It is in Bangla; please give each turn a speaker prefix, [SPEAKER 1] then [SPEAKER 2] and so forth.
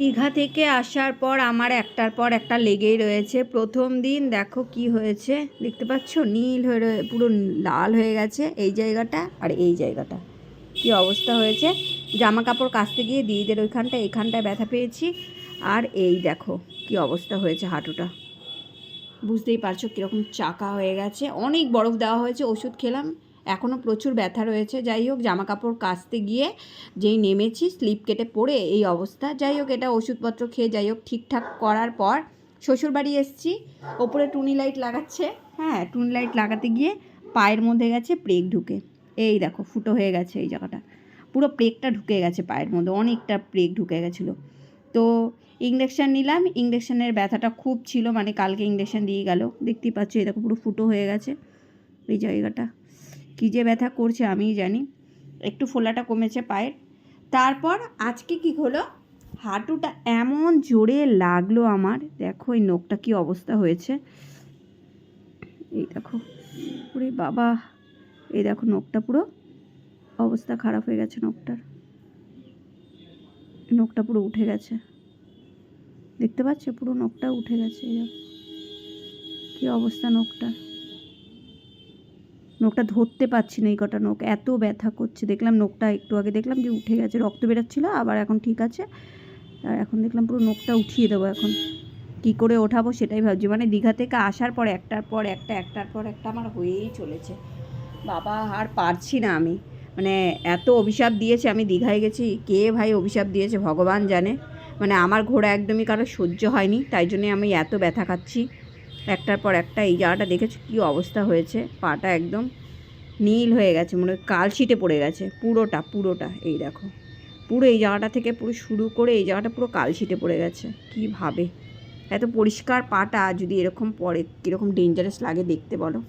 [SPEAKER 1] দীঘা থেকে আসার পর আমার একটার পর একটা লেগেই রয়েছে। প্রথম দিন দেখো কি হয়েছে। দেখতে পাচ্ছ? নীল হয়ে পুরো লাল হয়ে গেছে এই জায়গাটা আর এই জায়গাটা। কি অবস্থা হয়েছে? জামা কাপড় কাচতে গিয়ে দিদিদের ওইখানটা, এখানটায় ব্যথা পেয়েছি। আর এই দেখো কি অবস্থা হয়েছে হাঁটুটা। বুঝতেই পারছ কীরকম চাকা হয়ে গেছে। অনেক বরফ দেওয়া হয়েছে, ওষুধ খেলাম। এখনও প্রচুর ব্যথা রয়েছে। যাই হোক জামা কাপড় কাচতে গিয়ে যেই নেমেছি, স্লিপ কেটে পড়ে এই অবস্থা। যাই হোক, এটা ওষুধপত্র খেয়ে যাই হোক, ঠিকঠাক করার পর শ্বশুরবাড়ি এসেছি। ওপরে টুনি লাইট লাগাচ্ছে। হ্যাঁ টুনি লাইট লাগাতে গিয়ে পায়ের মধ্যে গেছে প্রেগ ঢুকে। এই দেখো, ফুটো হয়ে গেছে এই জায়গাটা। পুরো প্রেগটা ঢুকে গেছে পায়ের মধ্যে, অনেকটা প্রেগ ঢুকে গেছিল। তো ইঞ্জেকশান নিলাম ইঞ্জেকশানের ব্যথাটা খুব ছিল মানে কালকে ইঞ্জেকশান দিয়ে গেল। দেখতেই পাচ্ছ, এই দেখো পুরো ফুটো হয়ে গেছে এই জায়গাটা। কী যে ব্যথা করছে আমিই জানি। একটু ফোলাটা কমেছে পায়ের। তারপর আজকে কি হলো? হাঁটুটা এমন জোরে লাগল আমার। দেখো এই নখটা কি অবস্থা হয়েছে। এই দেখো, ওরে বাবা। এই দেখো নখটা পুরো অবস্থা খারাপ হয়ে গেছে নখটার। নখটা পুরো উঠে গেছে। দেখতে পাচ্ছ? পুরো নখটা উঠে গেছে। কি অবস্থা নখটার। নখটা ধরতে পারছি না এই কটা নখ, এত ব্যথা করছে। দেখলাম নখটা একটু আগে দেখলাম যে উঠে গেছে, রক্ত বেরোচ্ছিল, আবার এখন ঠিক আছে। আর এখন দেখলাম পুরো নখটা উঠিয়ে দেবো এখন। কী করে ওঠাবো সেটাই ভাবছি। মানে দীঘা থেকে আসার পর একটার পর একটা, একটার পর একটা আমার হয়েই চলেছে। বাবা, আর পারছি না আমি। মানে এত অভিশাপ দিয়েছে, আমি দীঘায় গেছি। কে ভাই অভিশাপ দিয়েছে, ভগবান জানে। মানে আমার ঘোড়া একদমই কারও সহ্য হয়নি, তাই জন্যে আমি এত ব্যথা খাচ্ছি। একটার পর একটা এই জায়গাটা দেখেছ কী অবস্থা হয়েছে? পাটা একদম নীল হয়ে গেছে, মনে কালশিটে পড়ে গেছে। পুরোটা পুরোটা, এই দেখো। পুরো এই জায়গাটা থেকে পুরো শুরু করে এই জায়গাটা পুরো কালশিটে পড়ে গেছে। কী ভাবে? এত পরিষ্কার পাটা, যদি এরকম পড়ে, কীরকম ডেঞ্জারাস লাগে দেখতে বলো।